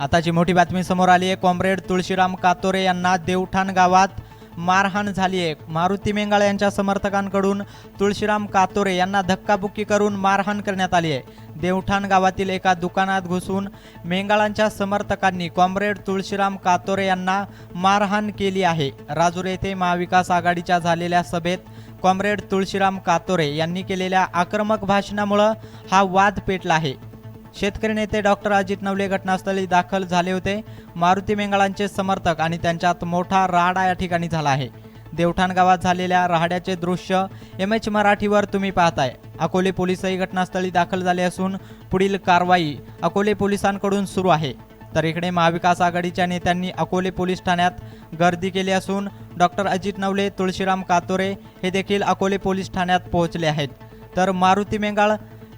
आताची मोठी बातमी समोर आली आहे. कॉम्रेड तुळशीराम कातोरे यांना देवठाण गावात मारहाण झाली आहे. मारुती मेंगाळ यांच्या समर्थकांकडून तुळशीराम कातोरे यांना धक्काबुक्की करून मारहाण करण्यात आली आहे. देवठाण गावातील एका दुकानात घुसून मेंगाळांच्या समर्थकांनी कॉम्रेड तुळशीराम कातोरे यांना मारहाण केली आहे. राजूर येथे महाविकास आघाडीच्या झालेल्या सभेत कॉम्रेड तुळशीराम कातोरे यांनी केलेल्या आक्रमक भाषणामुळं हा वाद पेटला आहे. शेतकरी नेते डॉक्टर अजित नवले घटनास्थळी दाखल झाले होते. मारुती मेंगाळांचे समर्थक आणि त्यांच्यात मोठा राडा या ठिकाणी झाला आहे. देवठाण गावात झालेल्या राहड्याचे दृश्य एम एच मराठीवर तुम्ही पाहताय. अकोले पोलीसही घटनास्थळी दाखल झाले असून पुढील कारवाई अकोले पोलिसांकडून सुरू आहे. तर इकडे महाविकास आघाडीच्या नेत्यांनी अकोले पोलीस ठाण्यात गर्दी केली असून डॉक्टर अजित नवले तुळशीराम कातोरे हे देखील अकोले पोलीस ठाण्यात पोहोचले आहेत. तर मारुती मेंगाळ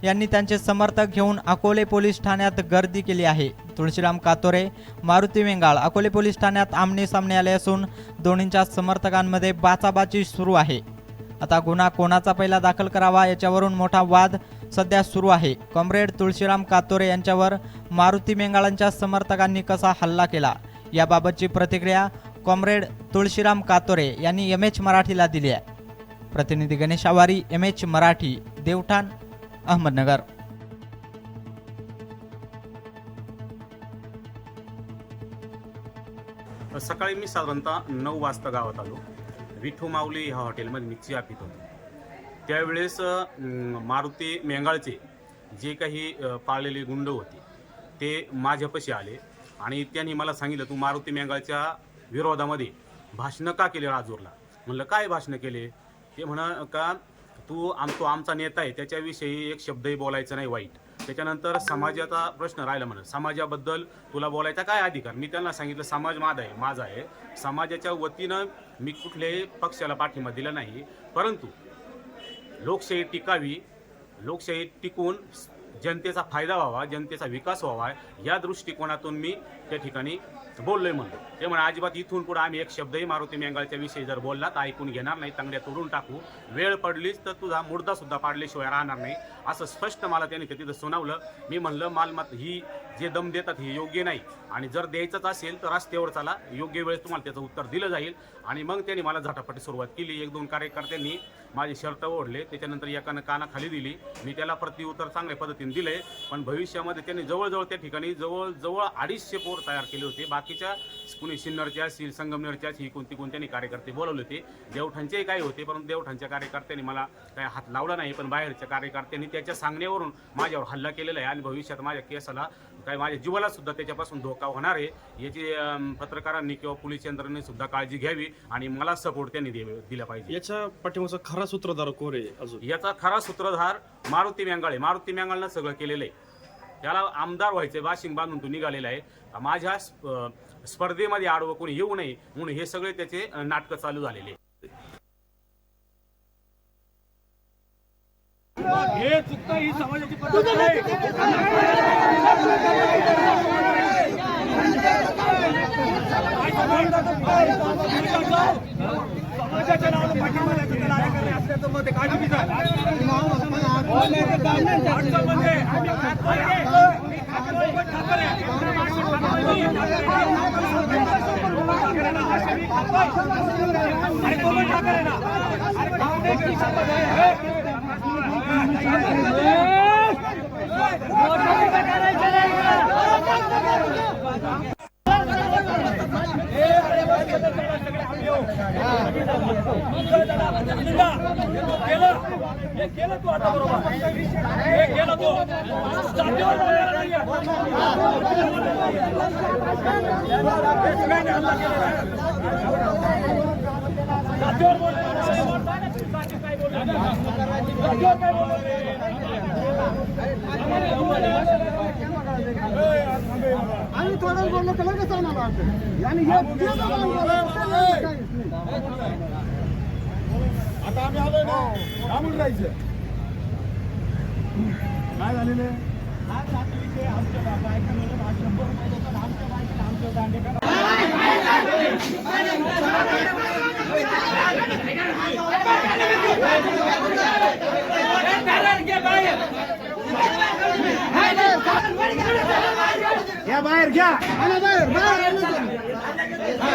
यांनी त्यांचे समर्थक घेऊन अकोले पोलीस ठाण्यात गर्दी केली आहे. तुळशीराम कातोरे मारुती मेंगाळ अकोले पोलीस ठाण्यात आमने सामने आले असून दोन्हींच्या समर्थकांमध्ये बाचाबाची सुरू आहे. आता गुन्हा कोणाचा पहिला दाखल करावा याच्यावरून मोठा वाद सध्या सुरू आहे. कॉम्रेड तुळशीराम कातोरे यांच्यावर मारुती मेंगाळांच्या समर्थकांनी कसा हल्ला केला? याबाबतची प्रतिक्रिया कॉम्रेड तुळशीराम कातोरे यांनी एम एच मराठीला दिली आहे. प्रतिनिधी गणेश आवारी एम एच मराठी देवठाण. अहमदनगर. सकाळी मी साधारणतः नऊ वाजता गावात आलो. विठू माऊली ह्या हॉटेलमध्ये मी चहा पित होतो. त्यावेळेस मारुती मेंगाळचे जे काही पाळलेले गुंड होते ते माझ्यापाशी आले आणि त्यांनी मला सांगितलं तू मारुती मेंगाळच्या विरोधामध्ये भाषणं का केले राजूरला? म्हणलं काय भाषणं केले? ते म्हणा का तू आम तो आमचा नेता आहे त्याच्याविषयी एक शब्दही बोलायचा नाही वाईट. त्याच्यानंतर समाजाचा प्रश्न राहिला म्हणून समाजाबद्दल तुला बोलायचा काय अधिकार? मी त्यांना सांगितलं समाज माझा आहे माझा आहे. समाजाच्या वतीनं मी कुठल्याही पक्षाला पाठिंबा दिला नाही. परंतु लोकशाही टिकावी लोकशाही टिकून जनतेचा फायदा व्हावा जनतेचा विकास व्हावा या दृष्टिकोनातून मी त्या ठिकाणी बोललोय म्हणतो ते म्हणा अजिबात इथून पुढे आम्ही एक शब्दही मारुती मेंगाळच्या विषयी जर बोलला तर ऐकून घेणार नाही तांगड्या तोडून टाकू. वेळ पडलीच तर तुझा मुर्दा सुद्धा पाडल्याशिवाय राहणार नाही. असं स्पष्ट मला त्यांनी तिथं सुनावलं. मी म्हणलं मालमत ही जे दम देतात हे योग्य नाही. आणि जर द्यायचंच असेल तर रस्त्यावर चला. योग्य वेळेस तुम्हाला त्याचं उत्तर दिलं जाईल. आणि मग त्यांनी मला झटापटी सुरुवात केली. एक दोन कार्यकर्त्यांनी माझे शर्ट ओढले. त्याच्यानंतर एकानं कानाखाली दिली. मी त्याला प्रतिउत्तर चांगल्या पद्धतीने दिले. पण भविष्यामध्ये त्यांनी जवळजवळ त्या ठिकाणी जवळजवळ अडीचशे पोर तयार केले होते. बाकीच्या कुणी सिन्नरच्या असतील संगमनेरच्या ही कोणती कोणत्यानी कार्यकर्ते बोलवले होते. देवठांचेही काही होते परंतु देवठांच्या कार्यकर्त्यांनी मला काही हात लावला नाही. पण बाहेरच्या कार्यकर्त्यांनी त्याच्या सांगण्यावरून माझ्यावर हल्ला केलेला आहे. आणि भविष्यात माझ्या केसाला काय माझ्या जीवाला सुद्धा त्याच्यापासून धोका होणार आहे. याची पत्रकारांनी किंवा पोलीस यंत्रणेने सुद्धा काळजी घ्यावी आणि मला सपोर्ट त्यांनी दिला पाहिजे. याच्या पाठीमागचा खरा सूत्रधार कोण आहे अजून? याचा खरा सूत्रधार मारुती मेंगाळे मारुती मेंगाळनं सगळं केलेलं आहे. त्याला आमदार व्हायचे वाशिंग बांधून तो निघालेला आहे. माझ्या स्प- स्पर्धेमध्ये आडवं कोणी येऊ नये म्हणून हे सगळे त्याचे नाटकं चालू झालेले हे चुकतं ही समाजाची पद्धत आहे समाजाच्या नावानं पाठिंबा द्यायचं त्याला अधिकारी असल्याचं मत. काय. ठाकरे ना, असे मी ठाकरे आहे. आणि तो पण ठाकरे ना. अरे काँग्रेसची शपथ आहे. केलं हे केलं तू आता बरोबर हे केलं तू जातीवर बोललेला नाहीये. त्याची काय नाही हल्ला केलेला आहे. जातीवर बोललेला नाही. जाती काय बोललेलं नाही. जातीवर काय बोललेलं आणि थोडं बोललं तर लगेच आम्हाला वाटतं. आणि हे ते जर बोललं तर काहीच नाही. आता आम्ही आलोय ना थांबून राहायचं काय झालेलं आहे? आज रात्रीचे आमच्या बायकांना आज शंभर रुपये देतात आमच्या बायकाला आमच्या दांडेकर या बाहेर घ्या आला बाहेर बाहेर चला